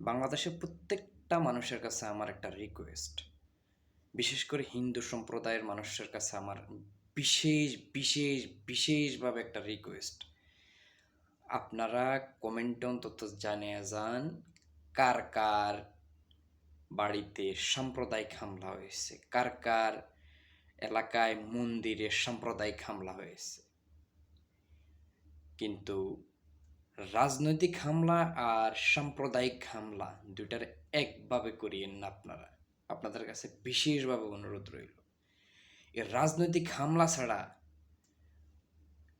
বাংলাদেশের প্রত্যেকটা মানুষের কাছে আমার একটা রিকোয়েস্ট বিশেষ করে হিন্দু সম্প্রদায়ের মানুষের কাছে আমার বিশেষ বিশেষ, বিশেষভাবে একটা রিকোয়েস্ট আপনারা কমেন্টে অন্তত জানিয়ে যান, কার কার বাড়িতে সাম্প্রদায়িক হামলা হয়েছে? কার কার এলাকায় মন্দিরে সাম্প্রদায়িক হামলা হয়েছে? কিন্তু রাজনৈতিক হামলা আর সাম্প্রদায়িক হামলা দুটার একভাবে করিয়েন না আপনারা। আপনাদের কাছে বিশেষভাবে অনুরোধ রইল। এই রাজনৈতিক হামলা ছাড়া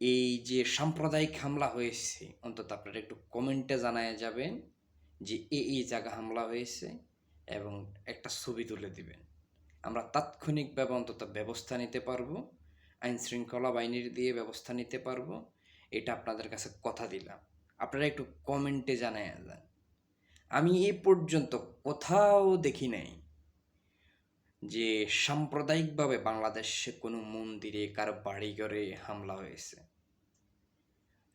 এই যে সাম্প্রদায়িক হামলা হয়েছে, অন্তত আপনারা একটু কমেন্টে জানায় যাবেন যে এই এই জায়গা হামলা হয়েছে এবং একটা ছবি তুলে দিবেন। আমরা তাৎক্ষণিকভাবে অন্তত ব্যবস্থা নিতে পারব আইন শৃঙ্খলা বাহিনীর দিয়ে ব্যবস্থা নিতে পারব, এটা আপনাদের কাছে কথা দিলাম। আপনারা একটু কমেন্টে জানায় যান আমি এ পর্যন্ত কোথাও দেখি নাই যে সাম্প্রদায়িকভাবে বাংলাদেশে কোনো মন্দিরে, কারও বাড়িঘরে হামলা হয়েছে।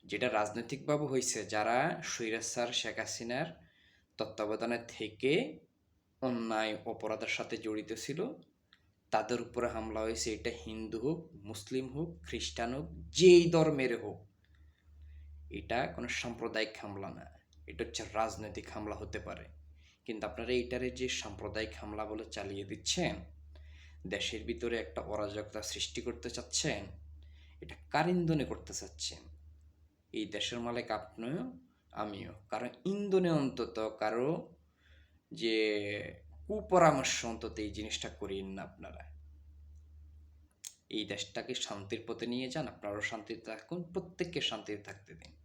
যেটা রাজনৈতিকভাবে হয়েছে, যারা স্বৈরাচার শেখ হাসিনার তত্ত্বাবধানে থেকে অন্যায় অপরাধের সাথে জড়িত ছিল, তাদের উপরে হামলা হয়েছে। এটা হিন্দু হোক, মুসলিম হোক, খ্রিস্টান হোক, যেই ধর্মের হোক। এটা কোনো সাম্প্রদায়িক হামলা না। এটা হচ্ছে রাজনৈতিক হামলা হতে পারে। কিন্তু আপনারা এইটারে যে সাম্প্রদায়িক হামলা বলে চালিয়ে দিচ্ছেন, দেশের ভিতরে একটা অরাজকতা সৃষ্টি করতে চাচ্ছেন, এটা কার ইন্ধনে করতে চাচ্ছেন? এই দেশের মালিক আপনিও, আমিও। কারণ ইন্ধনে অন্তত কারও যে কুপরামর্শ অন্তত এই জিনিসটা করিয়েন না আপনারা। এই দেশটাকে শান্তির পথে নিয়ে যান, আপনারাও শান্তিতে থাকুন, প্রত্যেককে শান্তিতে থাকতে দিন।